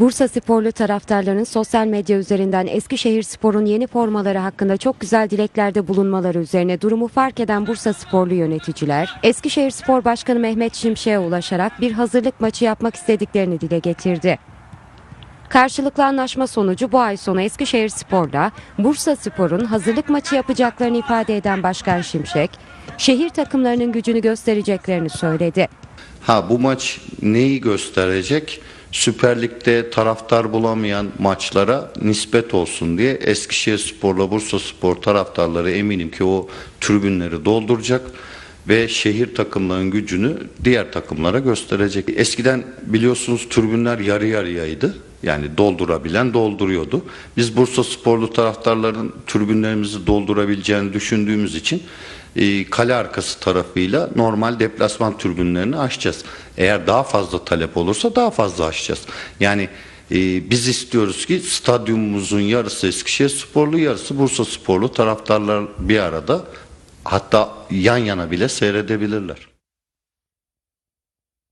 Bursa sporlu taraftarların sosyal medya üzerinden Eskişehir Spor'un yeni formaları hakkında çok güzel dileklerde bulunmaları üzerine durumu fark eden Bursa sporlu yöneticiler, Eskişehir Spor Başkanı Mehmet Şimşek'e ulaşarak bir hazırlık maçı yapmak istediklerini dile getirdi. Karşılıklı anlaşma sonucu bu ay sonu Eskişehir Spor'la Bursa Spor'un hazırlık maçı yapacaklarını ifade eden Başkan Şimşek, şehir takımlarının gücünü göstereceklerini söyledi. Ha bu maç neyi gösterecek? Süper Lig'de taraftar bulamayan maçlara nispet olsun diye Eskişehir Spor'la Bursa Spor taraftarları eminim ki o tribünleri dolduracak ve şehir takımlarının gücünü diğer takımlara gösterecek. Eskiden biliyorsunuz tribünler yarı yarıyaydı. Yani doldurabilen dolduruyordu. Biz Bursa Sporlu taraftarların tribünlerimizi doldurabileceğini düşündüğümüz için e, kale arkası tarafıyla normal deplasman tribünlerini açacağız. Eğer daha fazla talep olursa daha fazla açacağız. Yani e, biz istiyoruz ki stadyumumuzun yarısı Eskişehir Sporlu yarısı Bursa Sporlu taraftarlar bir arada hatta yan yana bile seyredebilirler.